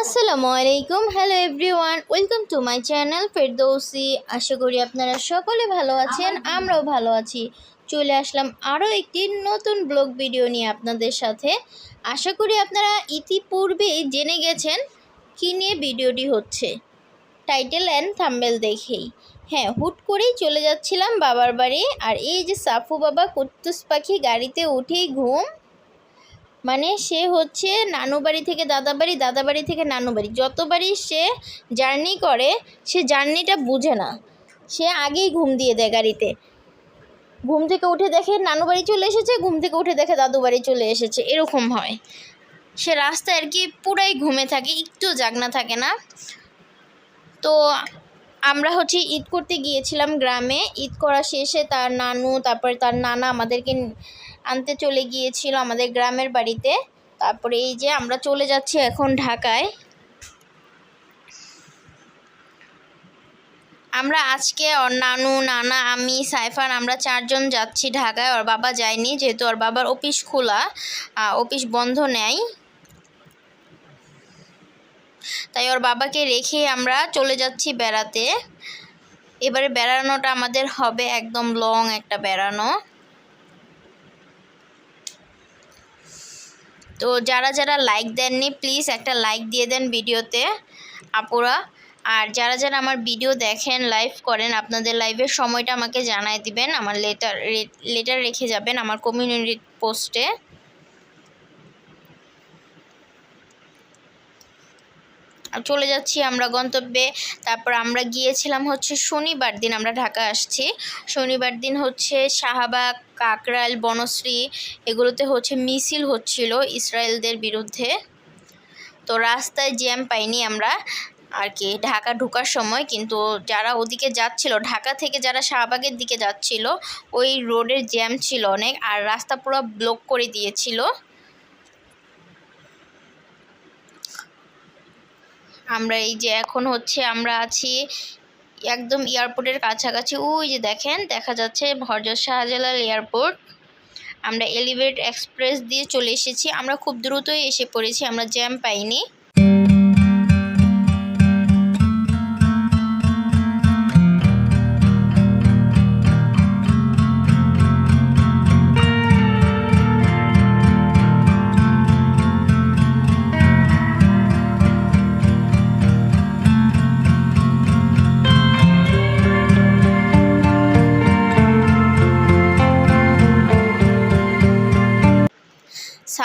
আসসালামু আলাইকুম hello everyone welcome to my channel Ferdousi আশা করি আপনারা সকলে ভালো আছেন আমরাও ভালো। আছি। চলে আসলাম আরও একটি নতুন ব্লগ ভিডিও নিয়ে আপনাদের সাথে। আশা করি আপনারা ইতিপূর্বেই জেনে গেছেন কী নিয়ে ভিডিওটি হচ্ছে। টাইটেল অ্যান্ড থাম্বেল দেখেই। হ্যাঁ হুট করেই চলে যাচ্ছিলাম বাবার বাড়ি আর এই যে সাফু বাবা কুত্তুস পাখি গাড়িতে উঠেই ঘুম। মানে সে হচ্ছে নানু বাড়ি থেকে দাদা বাড়ি দাদা বাড়ি থেকে নানু বাড়ি। যতবারই সে জার্নি করে, সে জার্নিটা বুঝে না। সে আগেই ঘুম দিয়ে দেয় গাড়িতে। ঘুম থেকে উঠে দেখে নানু বাড়ি চলে এসেছে, ঘুম থেকে উঠে দেখে দাদু বাড়ি চলে এসেছে। এরকম হয়। সে রাস্তায় আর কি পুরাই ঘুমে থাকে, একটু জাগনা থাকে না। তো আমরা হচ্ছে ঈদ করতে গিয়েছিলাম গ্রামে। ঈদ করা শেষে তার নানু, তারপরে তার নানা আমাদেরকে আনতে চলে গিয়েছিল আমাদের গ্রামের বাড়িতে। তারপরে এই যে আমরা চলে যাচ্ছি এখন ঢাকায়। আমরা আজকে ওর নানু, নানা, আমি, সাইফান, আমরা চারজন যাচ্ছি ঢাকায়। ওর বাবা যায়নি, যেহেতু ওর বাবার অফিস খোলা অফিস বন্ধ নেয় তাই ওর বাবাকে রেখে আমরা চলে যাচ্ছি বেড়াতে। এবারে বেড়ানোটা আমাদের হবে একদম লং একটা বেড়ানো। তো যারা যারা লাইক দেননি প্লিজ একটা লাইক দিয়ে দেন ভিডিওতে আপুরা। আর যারা যারা আমার ভিডিও দেখেন লাইভ করেন, আপনাদের লাইভের সময়টা আমাকে জানায় দিবেন। আমার লেটার লেটার রেখে যাবেন আমার কমিউনিটি পোস্টে চলে যাচ্ছি আমরা গন্তব্যে। তারপর আমরা গিয়েছিলাম হচ্ছে শনিবার দিন, আমরা ঢাকা আসছি। শনিবার দিন হচ্ছে শাহবাগ, কাকরাইল, বনশ্রী এগুলোতে হচ্ছে মিছিল হচ্ছিল ইসরায়েলদের বিরুদ্ধে। তো রাস্তায় জ্যাম পাইনি আমরা আর কি, ঢাকা ঢোকার সময়। কিন্তু যারা ওদিকে যাচ্ছিল, ঢাকা থেকে যারা শাহবাগের দিকে যাচ্ছিল, ওই রোডের জ্যাম ছিল অনেক আর রাস্তা পুরো ব্লক করে দিয়েছিল। আমরা এই যে এখন হচ্ছে আমরা আছি একদম এয়ারপোর্টের কাছাকাছি। ওই যে দেখেন, দেখা যাচ্ছে হরজত শাহজালাল এয়ারপোর্ট। আমরা এলিভেট এক্সপ্রেস দিয়ে চলে এসেছি। আমরা খুব দ্রুতই এসে পড়েছি, আমরা জ্যাম পাইনি।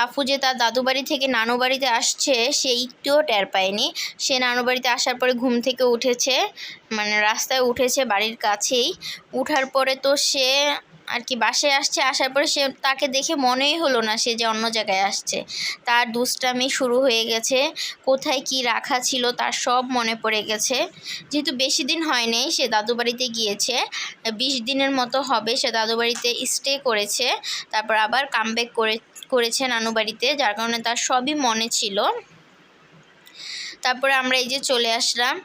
সাফু যে তার দাদু বাড়ি থেকে নানু বাড়িতে আসছে, সে একটুও টের পায়নি। সে নানু বাড়িতে আসার পরে ঘুম থেকে উঠেছে মানে রাস্তায় উঠেছে বাড়ির কাছেই। উঠার পরে তো সে আর কি বাসায় আসছে, আসার পরে সে তাকে দেখে মনেই হলো না সে যে অন্য জায়গায় আসছে। তার দুষ্টামি শুরু হয়ে গেছে, কোথায় কি রাখা ছিল তার সব মনে পড়ে গেছে। যেহেতু বেশি দিন হয়নি, সে দাদু বাড়িতে গিয়েছে। বিশ দিনের মতো হবে, সে দাদু বাড়িতে স্টে করেছে। তারপর আবার কামব্যাক করে, করেছে নানু বাড়িতে, যার কারণে তার সবই মনে ছিল। তারপরে আমরা এই যে চলে আসলাম।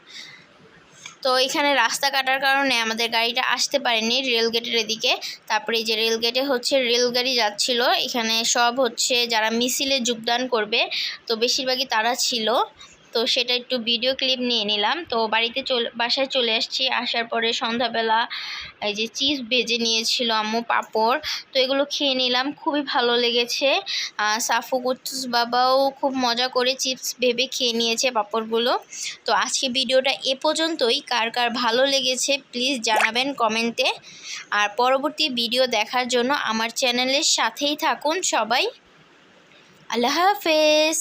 তো এখানে রাস্তা কাটার কারণে আমাদের গাড়িটা আসতে পারেনি রেলগেটের এদিকে। তারপরে যে যে রেলগেটে হচ্ছে রেলগাড়ি যাচ্ছিল। এখানে সব হচ্ছে যারা মিছিলে যোগদান করবে, তো বেশিরভাগই তারা ছিল। তো সেটা একটু ভিডিও ক্লিপ নিয়ে নিলাম। তো বাড়িতে চলে, বাসায় চলে আসছি। আসার পরে সন্ধ্যাবেলা এই যে চিজ ভেজে নিয়েছিল আম্মু পাঁপড়। তো এগুলো খেয়ে নিলাম। খুবই ভালো লেগেছে। সাফু কুটুস বাবাও খুব মজা করে চিপস ভেবে খেয়ে নিয়েছে পাঁপড়গুলো। তো আজকে ভিডিওটা এ পর্যন্তই। কার কার ভালো লেগেছে প্লিজ জানাবেন কমেন্টে আর পরবর্তী ভিডিও দেখার জন্য আমার চ্যানেলের সাথেই থাকুন সবাই। আল্লাহ হাফেজ।